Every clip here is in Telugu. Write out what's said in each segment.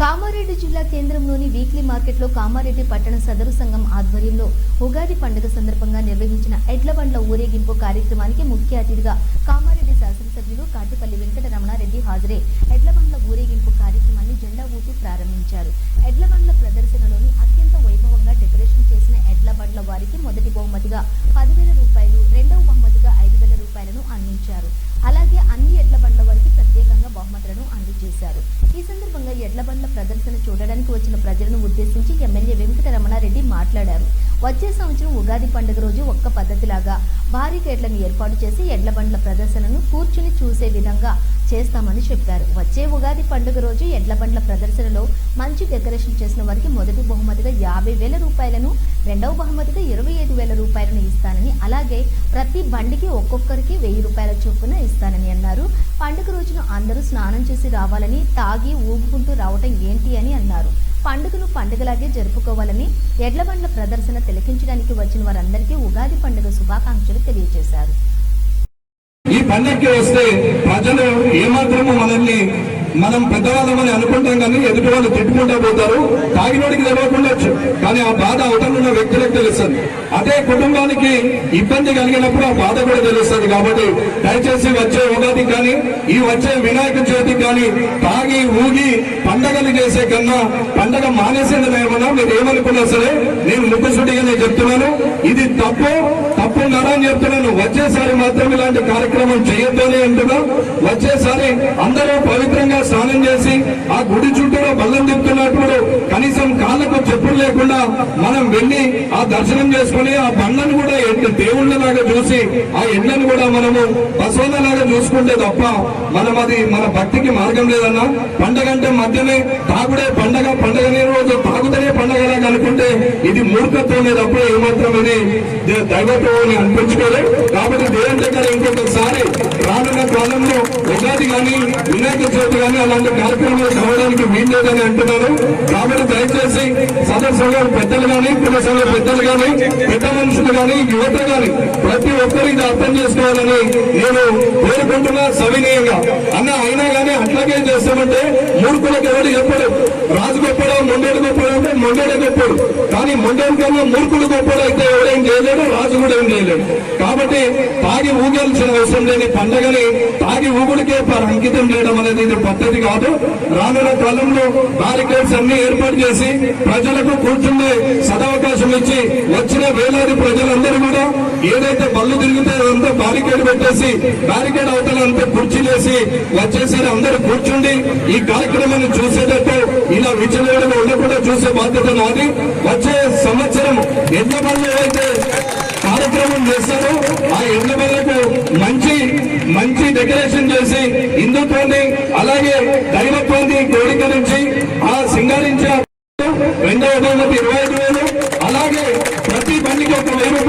కామారెడ్డి జిల్లా కేంద్రంలోని వీక్లీ మార్కెట్లో కామారెడ్డి పట్టణ సదరు సంఘం ఆధ్వర్యంలో ఉగాది పండుగ సందర్భంగా నిర్వహించిన ఎడ్ల బండ్ల ఊరేగింపు కార్యక్రమానికి ముఖ్య అతిథిగా కామారెడ్డి శాసనసభ్యులు కాటిపల్లి వెంకటరమణారెడ్డి హాజరై. ఎడ్ల బండ్ల ఊరేగింపు కార్యక్రమాన్ని జెండా ఊపి ప్రారంభించారు. ఎడ్ల బండ్ల ప్రదర్శనలోని పనుల ప్రదర్శన చూడడానికి వచ్చిన ప్రజలను ఉద్దేశించి ఎమ్మెల్యే వెంకటరమణారెడ్డి మాట్లాడారు. వచ్చే సంవత్సరం ఉగాది పండుగ రోజు ఒక్క పద్ధతిలాగా భారీ గేట్లను ఏర్పాటు చేసి ఎడ్ల బండ్ల ప్రదర్శనను కూర్చుని చూసే విధంగా చేస్తామని చెప్పారు. వచ్చే ఉగాది పండుగ రోజు ఎడ్ల బండ్ల ప్రదర్శనలో మంచి డెకరేషన్ చేసిన వారికి మొదటి బహుమతిగా యాభై వేల రూపాయలను రెండవ బహుమతిగా ఇరవై ఐదు వేల రూపాయలను ఇస్తానని అలాగే ప్రతి బండికి ఒక్కొక్కరికి వెయ్యి రూపాయల చొప్పున ఇస్తానని అన్నారు. పండుగ రోజున అందరూ స్నానం చేసి రావాలని తాగి ఊగుకుంటూ రావటం ఏంటి అని అన్నారు. పండుగను పండుగలాగే జరుపుకోవాలని ఎడ్ల బండ్ల ప్రదర్శన తిలకించడానికి వచ్చిన వారందరికీ ఉగాది పండుగ శుభాకాంక్షలు తెలియజేశారు. పండక్కి వస్తే ప్రజలు ఏమాత్రము మనల్ని మనం పెద్దవాళ్ళమని అనుకుంటాం కానీ ఎదుటి వాళ్ళు తిట్టుకుంటూ పోతారు. తాగినోడికి తెలియకుండొచ్చు కానీ ఆ బాధ అవతలున్న వ్యక్తులకు తెలుస్తుంది. అదే కుటుంబానికి ఇబ్బంది కలిగినప్పుడు ఆ బాధ కూడా తెలుస్తుంది. కాబట్టి దయచేసి వచ్చే ఉగాది కానీ ఈ వచ్చే వినాయక చవితికి కానీ తాగి ఊగి పండగలు చేసే కన్నా పండగ మానేసేది ఏమన్నా మీరు ఏమనుకున్నా సరే నేను ముక్కుసూటిగా చెప్తున్నాను. ఇది తప్పు. తప్పు అని చెప్తున్నాను వచ్చేసారి మాత్రం ఇలాంటి కార్యక్రమం చేయొద్దని అంటున్నా. వచ్చేసారి అందరూ పవిత్రంగా స్నానం చేసి ఆ గుడి చుట్టూ బల్లం తిప్పుతున్నప్పుడు కనీసం కాళ్ళకు చెప్పులు లేకుండా మనం వెళ్ళి ఆ దర్శనం చేసుకుని ఆ బండ్లను కూడా ఎడ్ల దేవుళ్ళలాగా చూసి ఆ ఎండను కూడా మనము బసవన్నలాగా చూసుకుంటే తప్ప మనం అది మన భక్తికి మార్గం లేదన్నా. పండగ అంటే మధ్యనే తాగుడే పండగ పండగ లేని రోజు తాగుతనే పండగలాగా ఇది మూర్ఖత్వమే తప్ప ఏమాత్రం ఇది దైవత్వం అనిపించుకోలేదు కాబట్టి దేవుని దగ్గర ఇంకొకసారి రానున్న కాలంలో ఉగాది కానీ వినాయక చవితి కానీ అలాంటి కార్యక్రమాలు కావడానికి వీల్లేదని అంటున్నాను. కాబట్టి దయచేసి సదస్సులు పెద్దలు కానీ కుల సంఘ పెద్దలు కానీ పెద్ద మనుషులు కానీ యువత కానీ ప్రతి ఒక్కరు ఇది అర్థం చేసుకోవాలని నేను కోరుకుంటున్నా సవినీయంగా. అన్న అయినా కానీ అట్లాగే చేస్తామంటే మూర్ఖులకు ఎవరు చెప్పడు. రాజు గొప్పడు మొండేడు గొప్పడు అంటే మొండేడు గొప్పడు. కానీ మొండేడు కన్నా మూర్ఖుడు అయితే ఎవరేం చేయలేడు రాజు కూడా ఏం చేయలేడు కాబట్టి తాగి ఊగాల్సిన అవసరం లేని పండగని తాగి ఊగుడికే అంకితం చేయడం అనేది ఇది పద్ధతి కాదు. రానున్న కాలంలో బారికేడ్స్ అన్ని ఏర్పాటు చేసి ప్రజలకు కూర్చుండే సదవకాశం ఇచ్చి వచ్చిన వేలాది ప్రజలందరూ కూడా ఏదైతే బళ్ళు తిరిగితే అదంతా బారికేడ్ పెట్టేసి బారికేడ్ అవతల అంతా కుర్చీలేసి వచ్చేసి అందరూ కూర్చుండి ఈ కార్యక్రమాన్ని చూసేటట్టు ఇలా విచలవేడగా ఉండకుండా చూసే బాధ్యత నాది. వచ్చే సంవత్సరం ఎంత మంది అయితే కార్యక్రమం చేస్తారు ఆ ఎడ్ల బలకు మంచి మంచి డెకరేషన్ చేసి హిందుత్వాన్ని అలాగే దైవత్వాన్ని క్రోడీకరించి ఆ సింగారించిన రెండవ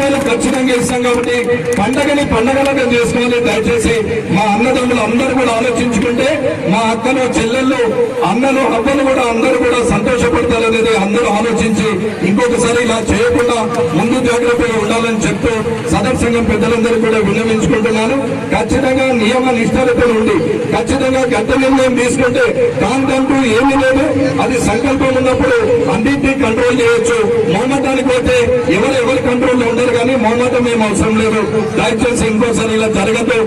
రూపాయలు ఖచ్చితంగా ఇస్తాం కాబట్టి పండగని పండగలాగా చేసుకోవాలి. దయచేసి మా అన్నదమ్ములు అందరూ కూడా ఆలోచించుకుంటే మా అక్కలు చెల్లెళ్ళు అన్నలు అబ్బలు కూడా అందరూ కూడా సంతోషపడతారనేది అందరూ ఆలోచించి ఇంకొకసారి ఇలా చేయకుండా ముందు జాగ్రత్తగా ఉండాలని చెప్తూ సదర్ సంఘం పెద్దలందరూ కూడా విన్నవించుకుంటున్నాను. ఖచ్చితంగా నియమ నిష్ఠలతో ఉండి ఖచ్చితంగా గత నిర్ణయం తీసుకుంటే దానికంటూ ఏమీ లేదు. అది సంకల్పం ఉన్నప్పుడు అన్నింటినీ కంట్రోల్ చేయొచ్చు మౌనటానికి పోతే ఎవరు ఎవరి కంట్రోల్లో ఉండరు కానీ మౌనటం ఏం అవసరం లేదు దయచేసి ఇంకోసారి ఇలా జరగదు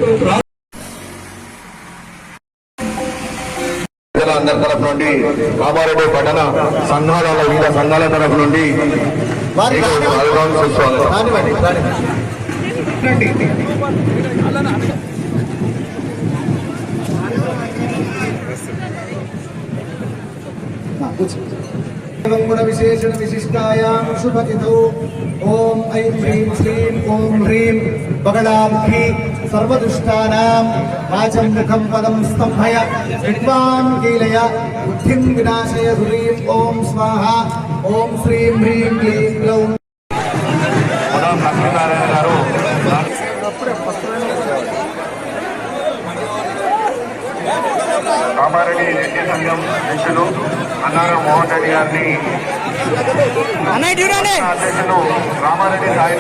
అందరి తరఫు నుండి కామారెడ్డి పట్టణ సంఘాల వివిధ సంఘాల తరఫు నుండి సుస్వాగతం. एवं गुण विशेषण विशिष्टायां शुभतिथौ ॐ ऐं ह्रीं श्रीं ॐ ह्रीं बगडामुखी सर्वदुष्टानां वाचं मुखं पदं स्तम्भय विद्वान् कीलय बुद्धिं विनाशय ह्रीं ॐ स्वाहा ॐ श्रीं ह्रीं क्लीं ग्लौं మనం లక్ష్మీనారాయణ గారు కామారెడ్డి రెడ్డి సంఘం అధ్యక్షులు అన్నారం మోహన్ రెడ్డి గారిని అధ్యక్షులు రామారెడ్డి సాయి